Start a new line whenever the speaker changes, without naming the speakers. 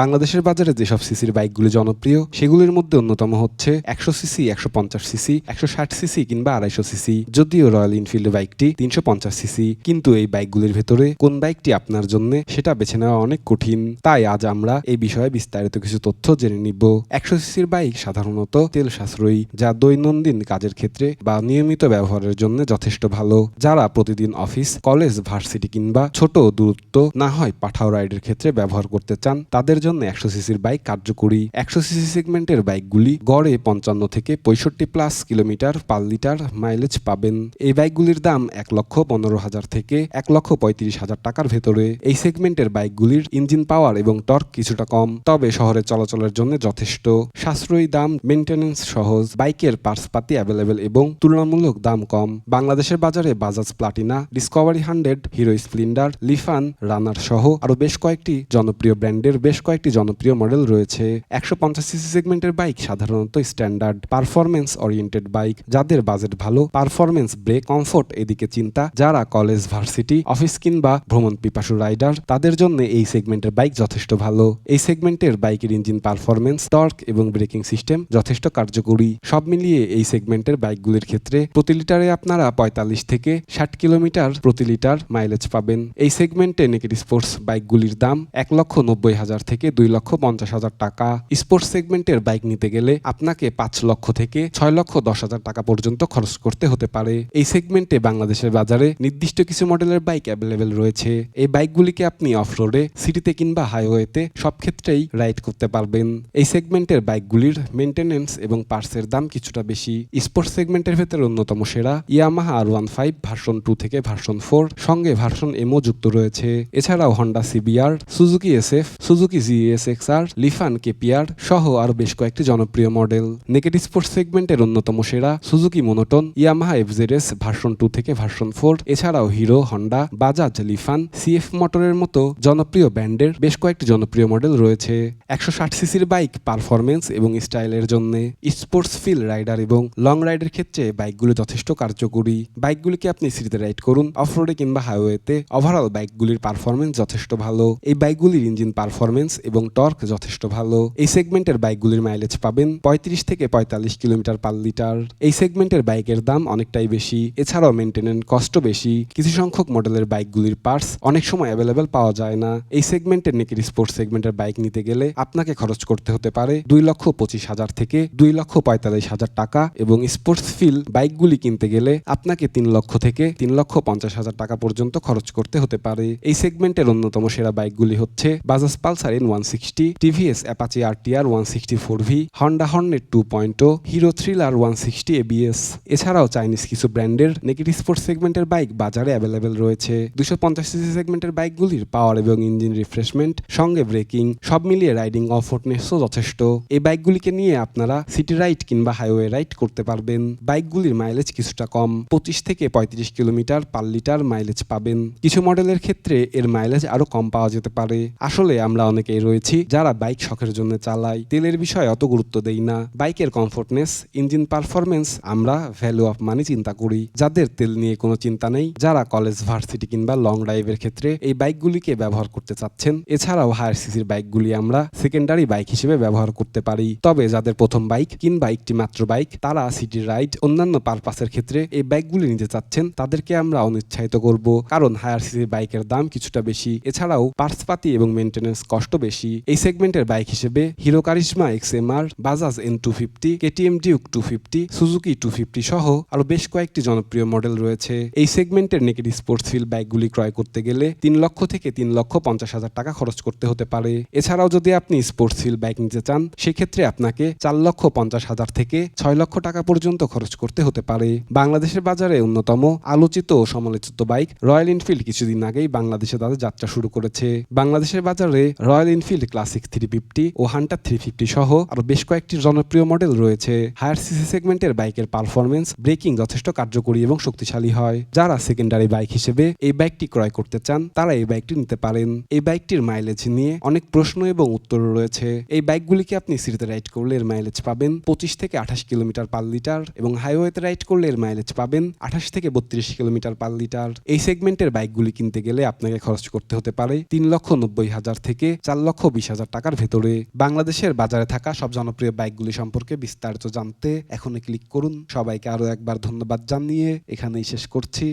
বাংলাদেশের বাজারে যেসব সিসির বাইকগুলি জনপ্রিয়, সেগুলির মধ্যে অন্যতম হচ্ছে একশো সিসি, একশো পঞ্চাশ সিসি, একশো ষাট সিসি কিংবা আড়াইশো সিসি। যদিও রয়্যাল এনফিল্ড বাইকটি তিনশো পঞ্চাশ সিসি, কিন্তু এই বাইকগুলির ভেতরে কোন বাইকটি আপনার জন্য সেটা বেছে নেওয়া অনেক কঠিন। তাই আজ আমরা এই বিষয়ে বিস্তারিত কিছু তথ্য জেনে নিব। একশো সিসির বাইক সাধারণত তেল সাশ্রয়ী, যা দৈনন্দিন কাজের ক্ষেত্রে বা নিয়মিত ব্যবহারের জন্য যথেষ্ট ভালো। যারা প্রতিদিন অফিস, কলেজ, ভার্সিটি কিংবা ছোট দূরত্ব না হয় পাঠাও রাইডের ক্ষেত্রে ব্যবহার করতে চান, তাদের জন্য একশো সিসির বাইক কার্যকরী। একশো সিসি সেগমেন্টের বাইকগুলি গড়ে পঞ্চান্ন থেকে পঁয়ষট্টি plus kilometre per litre mileage পাবেন। এই বাইকগুলির দাম এক লক্ষ পনেরো হাজার থেকে এক লক্ষ পঁয়ত্রিশ হাজার টাকার ভেতরে। এই সেগমেন্টের বাইকগুলির ইঞ্জিন পাওয়ার এবং টর্ক কিছুটা কম, তবে শহরে চলাচলের জন্য যথেষ্ট। সাশ্রয়ী দাম মেনটেন্যান্স সহজ, বাইকের পার্টসপাতি অ্যাভেলেবেল এবং তুলনামূলক দাম কম। বাংলাদেশের বাজারে Bajaj Platina, Discovery hundred, Hero Splendor, Lifan, Runner সহ আরও বেশ কয়েকটি জনপ্রিয় ব্র্যান্ডের বেশ কয়েকটি জনপ্রিয় মডেল রয়েছে। একশো পঞ্চাশ সিসি সেগমেন্টের বাইক, সাধারণত স্ট্যান্ডার্ড পারফরমেন্স ওরিয়েন্টেড বাইক, যাদের বাজেট ভালো পারফরমেন্স ব্রেক, কমফোর্ট এদিকে চিন্তা। যারা কলেজ, ভার্সিটি, অফিস কিংবা ভ্রমণ পিপাসু রাইডার, তাদের জন্য এই সেগমেন্টের বাইক যথেষ্ট ভালো। এই সেগমেন্টের বাইকের ইঞ্জিন পারফরমেন্স টর্ক এবং ব্রেকিং সিস্টেম যথেষ্ট কার্যকরী। সব মিলিয়ে এই সেগমেন্টের বাইকগুলির ক্ষেত্রে প্রতি লিটারে আপনারা পঁয়তাল্লিশ থেকে ষাট কিলোমিটার প্রতি লিটার মাইলেজ পাবেন। এই সেগমেন্টে নেকেট স্পোর্টস বাইকগুলির দাম এক লক্ষ নব্বই হাজার থেকে দুই লক্ষ পঞ্চাশ হাজার টাকা। স্পোর্টস সেগমেন্টের বাইক নিতে গেলে আপনাকে পাঁচ লক্ষ থেকে ছয় লক্ষ দশ হাজার টাকা পর্যন্ত খরচ করতে হতে পারে। এই সেগমেন্টে বাংলাদেশের বাজারে নির্দিষ্ট কিছু মডেলের বাইক অ্যাভেলেবেল রয়েছে। এই বাইকগুলিকে আপনি অফ রোডে সিটিতে কিংবা হাইওয়েতে সব ক্ষেত্রেই রাইড করতে পারবেন। এই সেগমেন্টের বাইকগুলির মেনটেনেন্স এবং পার্টসের দাম কিছুটা বেশি। স্পোর্টস সেগমেন্টের ভেতরে অন্যতম সেরা Yamaha R one five version two থেকে ভার্সন ফোর সঙ্গে ভার্সন এমও যুক্ত রয়েছে। এছাড়াও Honda CBR Suzuki S F Suzuki GS XR Lifan KPR সহ আরও বেশ কয়েকটি জনপ্রিয় মডেল। নেকেট স্পোর্টস সেগমেন্টের অন্যতম সেরা Suzuki monotone Yamaha FZS version two থেকে ভার্সন ফোর এছাড়াও Hero Honda Bajaj Lifan CF মোটরের মতো জনপ্রিয় ব্র্যান্ডের বেশ কয়েকটি জনপ্রিয় মডেল রয়েছে। একশো ষাট সিসির বাইক পারফরমেন্স এবং স্টাইলের জন্য স্পোর্টস ফিল রাইডার এবং লং রাইডের ক্ষেত্রে বাইকগুলি যথেষ্ট কার্যকরী। বাইকগুলিকে আপনি সিটিতে রাইড করুন অফরোডে কিংবা হাইওয়েতে ওভারঅল বাইকগুলির পারফরমেন্স যথেষ্ট ভালো। এই বাইকগুলির ইঞ্জিন পারফরমেন্স এবং টর্ক যথেষ্ট ভালো। এই সেগমেন্টের বাইকগুলির মাইলেজ পাবেন পঁয়ত্রিশ থেকে পঁয়তাল্লিশ কিলোমিটার পার লিটার। এই সেগমেন্টের বাইকের দাম অনেকটাই বেশি। এছাড়াও মেনটেনেন্স কষ্ট বেশি। কিছু সংখ্যক মডেলের বাইকগুলির পার্টস অনেক সময় অ্যাভেলেবেল পাওয়া যায় না। এই সেগমেন্টের নেকের স্পোর্টস সেগমেন্টের বাইক নিতে গেলে আপনাকে খরচ করতে হতে পারে দুই লক্ষ পঁচিশ হাজার থেকে দুই লক্ষ পঁয়তাল্লিশ হাজার টাকা এবং স্পোর্টস ফিল বাইকগুলি কিনতে গেলে আপনাকে তিন লক্ষ থেকে তিন লক্ষ পঞ্চাশ হাজার টাকা পর্যন্ত খরচ করতে হতে পারে। এই সেগমেন্টের অন্যতম সেরা বাইকগুলি হচ্ছে Bajaj Pulsar N one sixty TVS Apache R TR one sixty four V Honda Hornet two point Hero Thriller one sixty ABS এছাড়াও চাইনিজ কিছু ব্র্যান্ডের নেকেট স্পোর্টস সেগমেন্টের বাইক বাজারে অ্যাভেলেবেল রয়েছে। দুশো পঞ্চাশ সিসি সেগমেন্টের বাইকগুলির পাওয়ার এবং ইঞ্জিন রিফ্রেশমেন্ট সঙ্গে ব্রেকিং সব মিলিয়ে রাইডিং অফোর্টনেসও যথেষ্ট। এই বাইকগুলিকে নিয়ে আপনারা সিটি রাইড কিংবা হাইওয়ে রাইড করতে পারবেন। বাইকগুলির মাইলেজ কিছুটা কম, পঁচিশ থেকে পঁয়ত্রিশ কিলোমিটার পার লিটার মাইলেজ পাবেন। কিছু মডেলের ক্ষেত্রে এর মাইলেজ আরও কম পাওয়া যেতে পারে। আসলে আমরা অনেকেই রয়েছি। যারা বাইক শখের জন্য চালাই তেলের বিষয়ে অত গুরুত্ব দেই না। বাইকের কমফোর্টনেস ইঞ্জিন পারফরমেন্স আমরা ভ্যালু অফ মানি চিন্তা করি। যাদের তেল নিয়ে কোনো চিন্তা নেই, যারা কলেজ ভার্সিটি কিংবা লং ড্রাইভের ক্ষেত্রে এই বাইকগুলিকে ব্যবহার করতে চাচ্ছেন, এছাড়াও হায়ার সিসির বাইকগুলি আমরা সেকেন্ডারি বাইক হিসেবে ব্যবহার করতে পারি। তবে যাদের প্রথম বাইক কিংবা একটি মাত্র বাইক তারা সিটি রাইড অন্যান্য পারপাসের ক্ষেত্রে এই বাইকগুলি নিতে চাচ্ছেন, তাদেরকে আমরা অনুৎসাহিত করব। কারণ হায়ার সিসির বাইকের দাম কিছুটা বেশি। এছাড়াও পার্টসপাতি এবং মেনটেন্যান্স কষ্ট বেশি, এই সেগমেন্টের বাইক হিসেবে Hero Karizma X M R Bajaj N two fifty KTM Duke two fifty Suzuki two fifty সহ আরও বেশ কয়েকটি জনপ্রিয় মডেল রয়েছে। এই সেগমেন্টের নেকেট স্পোর্টস ফিল বাইকগুলি ক্রয় করতে গেলে তিন লক্ষ থেকে তিন লক্ষ পঞ্চাশ হাজার টাকা খরচ করতে হতে পারে। এছাড়াও যদি আপনি স্পোর্টস ফিল বাইক নিতে চান, সেক্ষেত্রে আপনাকে চার লক্ষ পঞ্চাশ হাজার থেকে ছয় লক্ষ টাকা পর্যন্ত খরচ করতে হতে পারে। বাংলাদেশের বাজারে অন্যতম আলোচিত ও সমালোচিত বাইক রয়্যাল এনফিল্ড কিছুদিন আগেই বাংলাদেশে তাদের যাত্রা শুরু করেছে। বাংলাদেশের বাজারে Royal Enfield Classic three fifty ও হান্টার থ্রি ফিফটি সহ আরও বেশ কয়েকটি জনপ্রিয় মডেল রয়েছে। হায়ার সিসি সেগমেন্টের বাইকের পারফরমেন্স ব্রেকিং যথেষ্ট কার্যকরী এবং শক্তিশালী হয়। যারা সেকেন্ডারি বাইক হিসেবে এই বাইকটি ক্রয় করতে চান, তারা এই বাইকটি নিতে পারেন। এই বাইকটির মাইলেজ নিয়ে অনেক প্রশ্ন এবং উত্তর রয়েছে। এই বাইকগুলিকে আপনি সিটিতে রাইড করলে এর মাইলেজ পাবেন পঁচিশ থেকে আঠাশ কিলোমিটার পার লিটার এবং হাইওয়েতে রাইড করলে এর মাইলেজ পাবেন আঠাশ থেকে বত্রিশ কিলোমিটার পার লিটার। এই সেগমেন্টের বাইকগুলি কিনতে গেলে আপনাকে খরচ করতে হতে পারে তিন লক্ষ নব্বই হাজার থেকে চার লক্ষ বিশ হাজার টাকার ভেতরে। বাংলাদেশের বাজারে থাকা সব জনপ্রিয় বাইকগুলি সম্পর্কে বিস্তারিত জানতে এখনই ক্লিক করুন। সবাইকে আরও একবার ধন্যবাদ জানিয়ে এখানেই শেষ করছি।